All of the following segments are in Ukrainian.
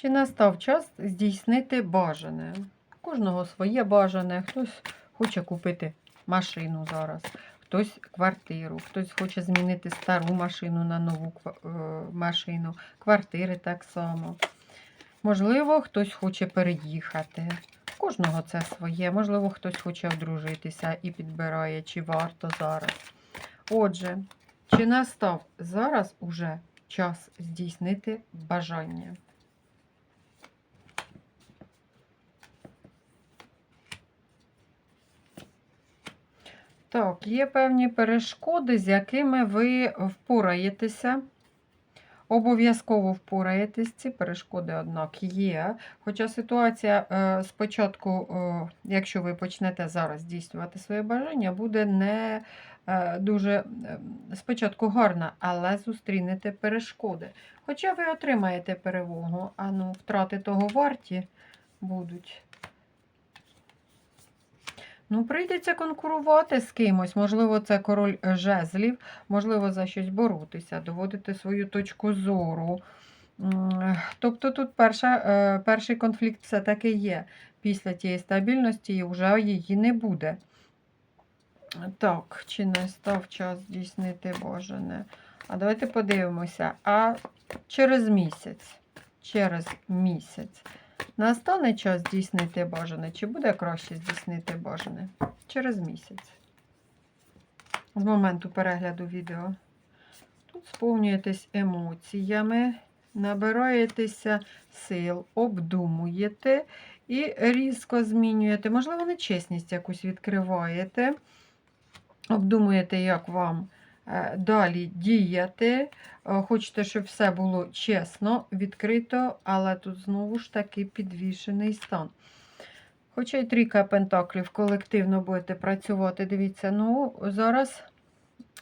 Чи настав час здійснити бажане? У кожного своє бажане. Хтось хоче купити машину зараз, хтось квартиру, хтось хоче змінити стару машину на нову е, машину, квартири так само. Можливо, хтось хоче переїхати. У кожного це своє. Можливо, хтось хоче одружитися і підбирає, чи варто зараз. Отже, чи настав зараз уже час здійснити бажання? Так, є певні перешкоди, з якими ви впораєтеся. Обов'язково впораєтесь. Ці перешкоди, однак, є. Хоча ситуація е, спочатку, е, якщо ви почнете зараз здійснювати своє бажання, буде не е, дуже спочатку гарна, але зустрінете перешкоди. Хоча ви отримаєте перевагу, а ну, втрати того варті будуть. Ну, прийдеться конкурувати з кимось. Можливо, це король жезлів, можливо, за щось боротися, доводити свою точку зору. Тобто тут перша, е, перший конфлікт все-таки є. Після тієї стабільності вже її не буде. Так, чи не став час здійснити бажане? А давайте подивимося. А через місяць. Через місяць. Настане час здійснити бажане, чи буде краще здійснити бажане? Через місяць. З моменту перегляду відео. Тут сповнюєтесь емоціями, набираєтеся сил, обдумуєте і різко змінюєте. Можливо, нечесність якусь відкриваєте. Обдумуєте, як вам далі діяти. Е, Хочете, щоб все було чесно, відкрито, але тут знову ж таки підвішений стан. Хоча й трійка пентаклів колективно будете працювати, дивіться, ну зараз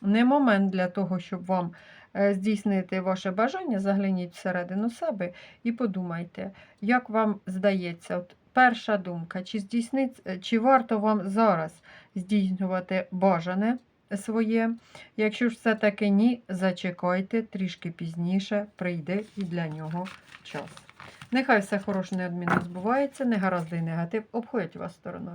не момент для того, щоб вам е, здійснити ваше бажання, загляніть всередину себе і подумайте, як вам здається, от перша думка, чи здійснить, е, чи варто вам зараз здійснювати бажане своє. Якщо ж все-таки ні, зачекайте, трішки пізніше прийде і для нього час. Нехай все хороше неодмінно збувається, негаразди і негатив обходять вас стороною.